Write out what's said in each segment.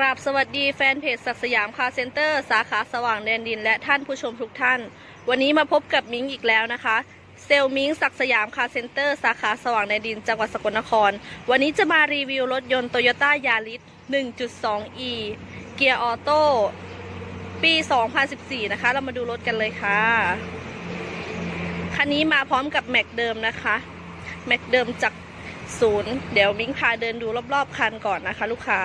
ราบสวัสดีแฟนเพจศักสยามคาเซ็นเตอร์ สาขาสว่างแดนดิน และท่านผู้ชมทุกท่าน วันนี้มาพบกับมิงอีกแล้วนะคะ เซลล์มิงศักสยามคาเซ็นเตอร์ สาขาสว่างแดนดิน จังหวัดสกลนคร วันนี้จะมารีวิวรถยนต์โตโยต้ายาริส 1.2e เกียร์ออโต้ ปี 2014 นะคะ เรามาดูรถกันเลยค่ะ คันนี้มาพร้อมกับแม็กเดิมนะคะ แม็กเดิมจากศูนย์ เดี๋ยวมิงพาเดินดูรอบๆคันก่อนนะคะ ลูกค้า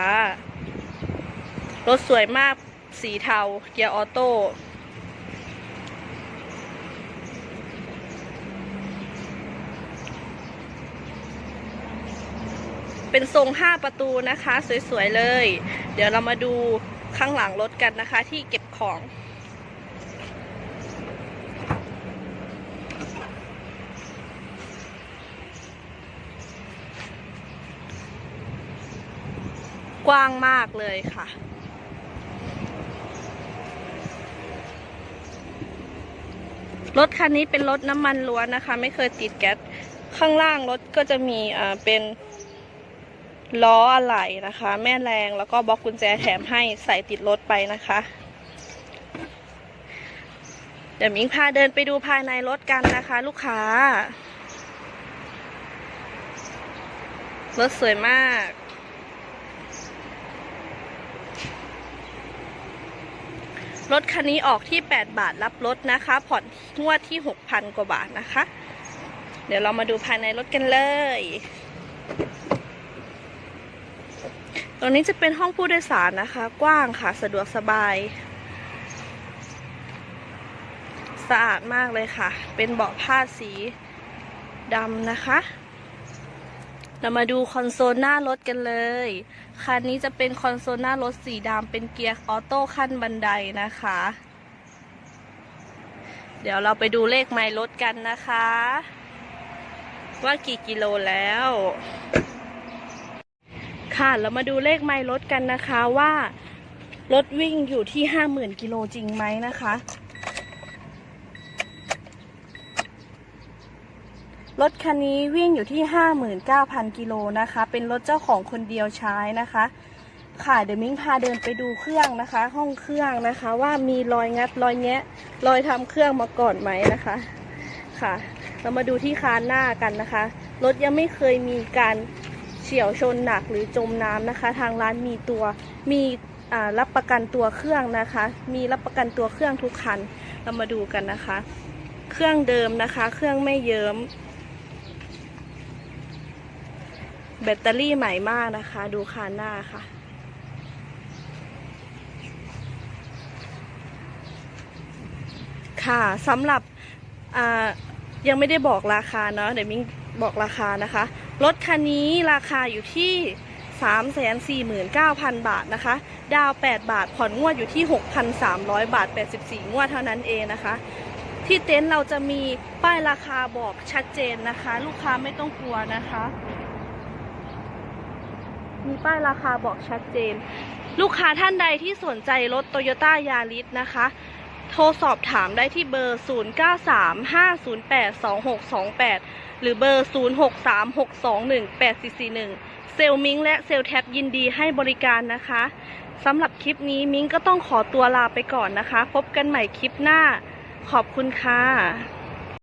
รถสวยมากสีเทา เกียร์ออโต้เป็นทรง 5 ประตูนะคะ สวย ๆ เลย เดี๋ยวเรามาดูข้างหลังรถกันนะคะ ที่เก็บของ กว้างมากเลยค่ะ รถคันนี้เป็นรถน้ำมันล้วนนะคะ ไม่เคยติดแก๊สข้างล่างรถก็จะมีอ่าเป็นล้ออะไหล่นะคะ แม่แรงแล้วก็บล็อกกุญแจแถมให้ใส่ติดรถไปนะคะ เดี๋ยวมิงพาเดินไปดูภายในรถกันนะคะ ลูกค้ารถสวยมาก รถคันนี้ออกที่ 8 บาทรับรถนะคะ ผ่อนงวดที่ 6,000 กว่าบาทนะคะ เดี๋ยวเรามาดูภายในรถกันเลย ตรงนี้จะเป็นห้องผู้โดยสารนะคะ กว้างค่ะ สะดวกสบาย สะอาดมากเลยค่ะ เป็นเบาะผ้าสีดำนะคะ เรามาดูคอนโซลหน้ารถกันเลย คันนี้จะเป็นคอนโซลหน้ารถสีดำเป็นเกียร์ออโต้ขั้นบันไดนะคะ เดี๋ยวเราไปดูเลขไมล์รถกันนะคะ ว่ากี่กิโลแล้ว ค่ะ เรามาดูเลขไมล์รถกันนะคะว่ารถวิ่งอยู่ที่50,000กิโลจริงไหมนะคะ รถคันนี้วิ่งอยู่ที่ 59,000 กิโลนะคะ เป็นรถเจ้าของคนเดียวใช้นะคะ ค่ะเดี๋ยวมิ้งพาเดินไปดูเครื่องนะคะ ห้องเครื่องนะคะ ว่ามีรอยงัดรอยแงะรอยทำเครื่องมาก่อนไหมนะคะ ค่ะ เรามาดูที่คานหน้ากันนะคะ รถยังไม่เคยมีการเฉียวชนหนักหรือจมน้ำนะคะ ทางร้านมีตัวมีอ่ารับประกันตัวเครื่องนะคะ มีรับประกันตัวเครื่องทุกคัน เรามาดูกันนะคะ เครื่องเดิมนะคะ เครื่องไม่เยิ้ม แบตเตอรี่ใหม่มากนะคะ ดูคานหน้าค่ะ ค่ะสำหรับยังไม่ได้บอกราคาเนาะเดี๋ยวมิ้งบอกราคานะคะ รถคันนี้ราคาอยู่ที่ 349,000 บาทนะคะ ดาว 8 บาท ผ่อนงวดอยู่ที่ 6,300 บาท 84 งวดเท่านั้นเองนะคะ ที่เต็นท์เราจะมีป้ายราคาบอกชัดเจนนะคะ ลูกค้าไม่ต้องกลัวนะคะ มีป้ายราคาบอกชัดเจน ลูกค้าท่านใดที่สนใจรถโตโยต้ายาริสนะคะ โทรสอบถามได้ที่เบอร์ 0935082628 หรือเบอร์ 0636218441 เซลมิงและเซลแท็บยินดีให้บริการนะคะสำหรับคลิปนี้มิงก็ต้องขอตัวลาไปก่อนนะคะ พบกันใหม่คลิปหน้า ขอบคุณค่ะ